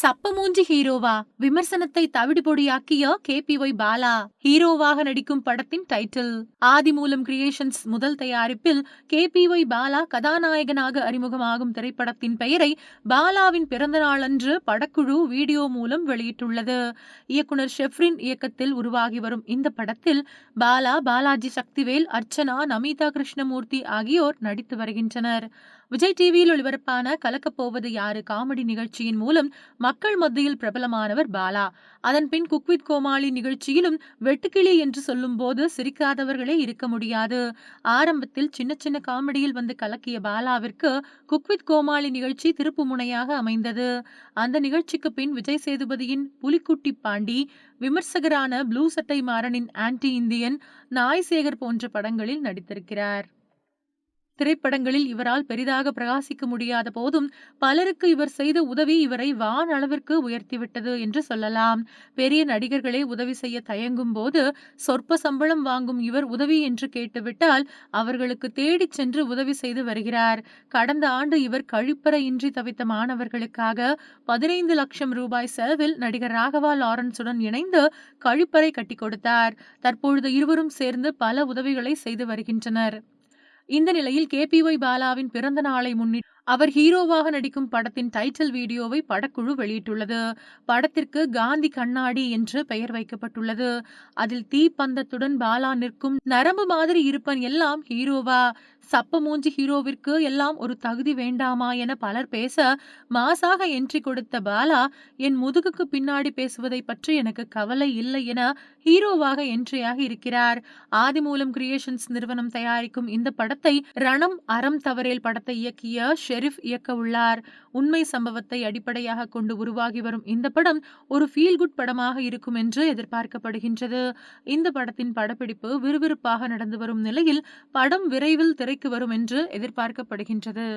சப்பமூஞ்சி ஹீரோவா விமர்சனத்தை தவிடு பொடியாக்கிய கே பி ஒய் பாலா ஹீரோவாக நடிக்கும் படத்தின் டைட்டில். ஆதிமூலம் கிரியேஷன்ஸ் முதல் தயாரிப்பில் கே பி ஒய் பாலா கதாநாயகனாக அறிமுகமாகும் திரைப்படத்தின் பெயரை பாலாவின் பிறந்த நாளன்று படக்குழு வீடியோ மூலம் வெளியிட்டுள்ளது. இயக்குனர் ஷெஃப்ரின் இயக்கத்தில் உருவாகி வரும் இந்த படத்தில் பாலா பாலாஜி சக்திவேல் அர்ச்சனா நமிதா கிருஷ்ணமூர்த்தி ஆகியோர் நடித்து வருகின்றனர். விஜய் டிவியில் ஒளிபரப்பான கலக்கப்போவது யாரு காமெடி நிகழ்ச்சியின் மூலம் மக்கள் மத்தியில் பிரபலமானவர் பாலா. அதன் பின் குக்வித் கோமாளி நிகழ்ச்சியிலும் வெட்டுக்கிளி என்று சொல்லும் போது சிரிக்காதவர்களே இருக்க முடியாது. ஆரம்பத்தில் சின்ன சின்ன காமெடியில் வந்து கலக்கிய பாலாவிற்கு குக்வித் கோமாளி நிகழ்ச்சி திருப்பு முனையாக அமைந்தது. அந்த நிகழ்ச்சிக்கு பின் விஜய் சேதுபதியின் புலிக்குட்டி பாண்டி விமர்சகரான ப்ளூ சட்டை மாறனின் ஆன்டி இந்தியன் நாய்சேகர் போன்ற படங்களில் நடித்திருக்கிறார். திரைப்படங்களில் இவரால் பெரிதாக பிரகாசிக்க முடியாத போதும் பலருக்கு இவர் செய்த உதவி இவரை வான் அளவிற்கு உயர்த்திவிட்டது என்று சொல்லலாம். பெரிய நடிகர்களே உதவி செய்ய தயங்கும் போது சொற்ப சம்பளம் வாங்கும் இவர் உதவி என்று கேட்டுவிட்டால் அவர்களுக்கு தேடிச் சென்று உதவி செய்து வருகிறார். கடந்த ஆண்டு இவர் கழிப்பறையின்றி தவித்த மாணவர்களுக்காக பதினைந்து லட்சம் ரூபாய் செலவில் நடிகர் ராகவா லாரன்ஸுடன் இணைந்து கழிப்பறை கட்டி கொடுத்தார். தற்பொழுது இருவரும் சேர்ந்து பல உதவிகளை செய்து வருகின்றனர். இந்த நிலையில் கேபிஒய் பாலாவின் பிறந்த நாளை முன்னிட்டு அவர் ஹீரோவாக நடிக்கும் படத்தின் டைட்டில் வீடியோவை படக்குழு வெளியிட்டுள்ளது. படத்திற்கு காந்தி கண்ணாடி என்று பெயர் வைக்கப்பட்டுள்ளது. அதில் தீப்பந்தத்துடன் பாலா நிற்கும் நரம்பு மாதிரி இருப்பன் எல்லாம் ஹீரோவா. சப்ப மூஞ்சி ஹீரோவிற்கு எல்லாம் ஒரு தகுதி வேண்டாமா என பலர் பேச மாசாக என்ட்ரி கொடுத்த பாலா என் முதுகுக்கு பின்னாடி பேசுவதை பற்றி எனக்கு கவலை இல்லை என ஹீரோவாக என்ட்ரியாக இருக்கிறார். ஆதிமூலம் கிரியேஷன்ஸ் நிறுவனம் தயாரிக்கும் இந்த படத்தை ரணம் அறம் தவறேல் படத்தை இயக்கிய ஷெரீப் இயக்க உள்ளார். உண்மை சம்பவத்தை அடிப்படையாக கொண்டு உருவாகி வரும் இந்த படம் ஒரு ஃபீல் குட் படமாக இருக்கும் என்று எதிர்பார்க்கப்படுகின்றது. இந்த படத்தின் படப்பிடிப்பு விறுவிறுப்பாக நடந்து வரும் நிலையில் படம் விரைவில் திரைக்கு வரும் என்று எதிர்பார்க்கப்படுகின்றது.